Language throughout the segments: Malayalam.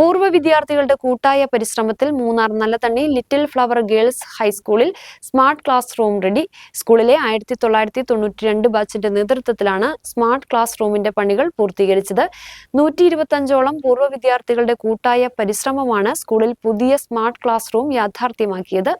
പൂർവ വിദ്യാർത്ഥികളുടെ കൂട്ടായ പരിശ്രമത്തിൽ Munnar Nallathanni little flower girls ഹൈസ്കൂളിൽ സ്മാർട്ട് ക്ലാസ് റൂം റെഡി. സ്കൂളിലെ ആയിരത്തി തൊള്ളായിരത്തി തൊണ്ണൂറ്റി രണ്ട് ബാച്ചിന്റെ നേതൃത്വത്തിലാണ് സ്മാർട്ട് ക്ലാസ് റൂമിന്റെ പണികൾ പൂർത്തീകരിച്ചത്. നൂറ്റി ഇരുപത്തഞ്ചോളം പൂർവ വിദ്യാർത്ഥികളുടെ കൂട്ടായ പരിശ്രമമാണ് സ്കൂളിൽ പുതിയ smart class room യാഥാർത്ഥ്യമാക്കിയത്.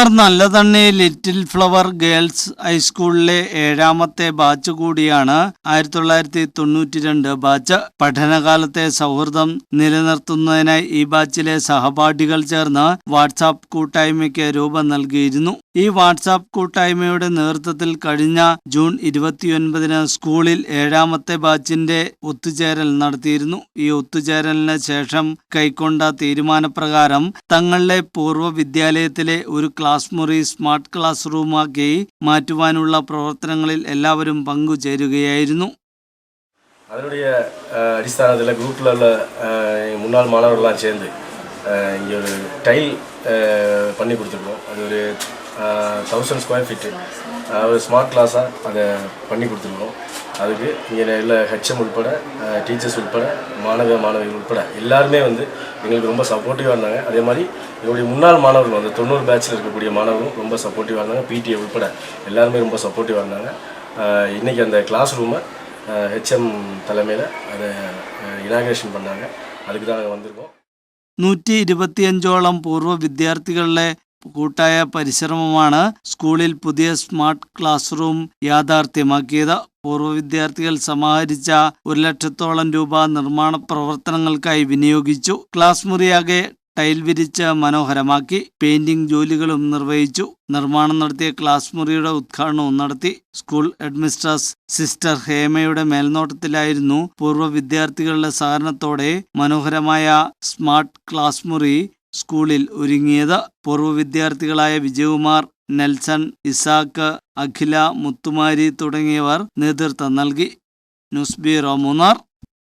Munnar Nallathanni little flower girls ഹൈസ്കൂളിലെ ഏഴാമത്തെ ബാച്ച് കൂടിയാണ്. ആയിരത്തി തൊള്ളായിരത്തി തൊണ്ണൂറ്റി രണ്ട് ബാച്ച് പഠനകാലത്തെ സൗഹൃദം നിലനിർത്തുന്നതിനായി ഈ ബാച്ചിലെ സഹപാഠികൾ ചേർന്ന് വാട്സാപ്പ് കൂട്ടായ്മയ്ക്ക് രൂപം നൽകിയിരുന്നു. ഈ വാട്സാപ്പ് കൂട്ടായ്മയുടെ നേതൃത്വത്തിൽ കഴിഞ്ഞ ജൂൺ ഇരുപത്തിയൊൻപതിന് സ്കൂളിൽ ഏഴാമത്തെ ബാച്ചിന്റെ ഒത്തുചേരൽ നടത്തിയിരുന്നു. ഈ ഒത്തുചേരലിന് ശേഷം കൈക്കൊണ്ട തീരുമാനപ്രകാരം തങ്ങളുടെ പൂർവ വിദ്യാലയത്തിലെ ഒരു ക്ലാസ് മുറി സ്മാർട്ട് ക്ലാസ് റൂമാക്കി മാറ്റുവാനുള്ള പ്രവർത്തനങ്ങളിൽ എല്ലാവരും പങ്കുചേരുകയായിരുന്നു அதனுடைய அஹ், அடிஸ்தானத்தில் குரூப்பில் உள்ள அஹ், முன்னாள் மாணவர்கள்லாம் சேர்ந்து அஹ், இங்கே ஒரு டைல் அஹ், பண்ணி கொடுத்துருக்கோம் அது ஒரு தௌசண்ட் ஸ்கொயர் ஃபீட்டு ஒரு ஸ்மார்ட் கிளாஸாக அதை பண்ணி கொடுத்துருக்கோம் அதுக்கு இங்கே உள்ள ஹெச்எம் உட்பட டீச்சர்ஸ் உட்பட மாணவ மாணவிகள் உட்பட எல்லாருமே வந்து எங்களுக்கு ரொம்ப சப்போர்ட்டிவாக இருந்தாங்க அதே மாதிரி எங்களுடைய முன்னாள் மாணவர்கள் வந்து தொண்ணூறு பேட்சில் இருக்கக்கூடிய மாணவர்களும் ரொம்ப சப்போர்ட்டிவாக இருந்தாங்க பிடிஏ உட்பட எல்லாருமே ரொம்ப சப்போர்ட்டிவாக இருந்தாங்க அஹ், இன்னைக்கு அந்த கிளாஸ் ரூமை ஹெச்எம் தலைமையில் அதை இனாகிரேஷன் பண்ணாங்க அதுக்கு தான் நாங்கள் வந்திருக்கோம் നൂറ്റി ഇരുപത്തിയഞ്ചോളം പൂർവ്വ വിദ്യാർത്ഥികളുടെ കൂട്ടായ പരിശ്രമമാണ് സ്കൂളിൽ പുതിയ സ്മാർട്ട് ക്ലാസ് റൂം യാഥാർത്ഥ്യമാക്കിയത്. പൂർവ വിദ്യാർത്ഥികൾ സമാഹരിച്ച ഒരു ലക്ഷത്തോളം രൂപ നിർമ്മാണ പ്രവർത്തനങ്ങൾക്കായി വിനിയോഗിച്ചു. ക്ലാസ് മുറിയാകെ ടൈൽ വിരിച്ച് മനോഹരമാക്കി. പെയിന്റിംഗ് ജോലികളും നിർവഹിച്ചു. നിർമ്മാണം നടത്തിയ ക്ലാസ് മുറിയുടെ ഉദ്ഘാടനവും നടത്തി. സ്കൂൾ ഹെഡ്മിസ്ട്രസ് സിസ്റ്റർ ഹേമയുടെ മേൽനോട്ടത്തിലായിരുന്നു പൂർവ വിദ്യാർത്ഥികളുടെ സഹകരണത്തോടെ മനോഹരമായ സ്മാർട്ട് ക്ലാസ് മുറി സ്കൂളിൽ ഒരുങ്ങിയത് പൂർവ വിദ്യാർത്ഥികളായ വിജയകുമാർ നെൽസൺ ഇസാക്ക് അഖില മുത്തുമാരി തുടങ്ങിയവർ നേതൃത്വം നൽകി. News bureau Munnar.